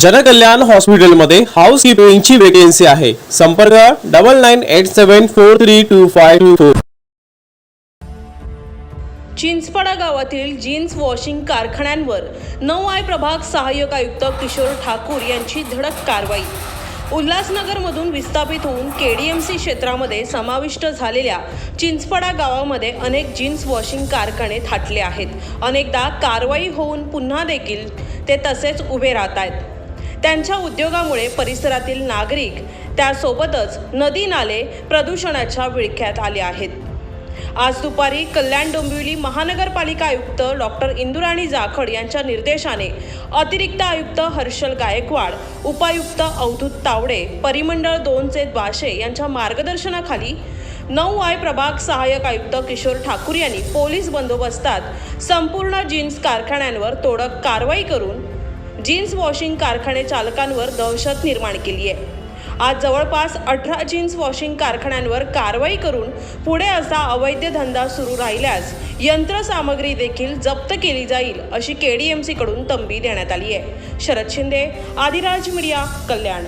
जनकल्याण हॉस्पिटलमध्ये house किपिंगची vacancy आहे. संपर्क double nine eight seven four three two five two four Chinchpada गावातील जीन्स वॉशिंग कारखान्यांवर नऊ आय प्रभाग सहाय्यक आयुक्त किशोर ठाकूर यांची धडक कारवाई. उल्हासनगरमधून विस्थापित होऊन के डी एम सी क्षेत्रामध्ये समाविष्ट झालेल्या चिंचपाडा गावामध्ये अनेक जीन्स वॉशिंग कारखाने थाटले आहेत. अनेकदा कारवाई होऊन पुन्हा देखील ते तसेच उभे राहत आहेत. त्यांच्या उद्योगामुळे परिसरातील नागरिक त्यासोबतच नदी नाले प्रदूषणाच्या विळख्यात आले आहेत. आज दुपारी कल्याण डोंबिवली महानगरपालिका आयुक्त डॉक्टर इंदुराणी जाखड यांच्या निर्देशाने अतिरिक्त आयुक्त हर्षल गायकवाड उपायुक्त अवधूत तावडे परिमंडळ दोनचे द्वाशे यांच्या मार्गदर्शनाखाली नऊ आय प्रभाग सहाय्यक आयुक्त किशोर ठाकूर यांनी पोलीस बंदोबस्तात संपूर्ण जीन्स कारखान्यांवर तोडक कारवाई करून जीन्स वॉशिंग कारखाने चालकांवर दहशत निर्माण केली आहे. आज जवळपास अठरा जीन्स वॉशिंग कारखान्यांवर कारवाई करून पुढे असा अवैध धंदा सुरू राहिल्यास यंत्रसामग्री देखील जप्त केली जाईल अशी केडीएमसीकडून तंबी देण्यात आली आहे. शरद शिंदे आदिराज मीडिया कल्याण.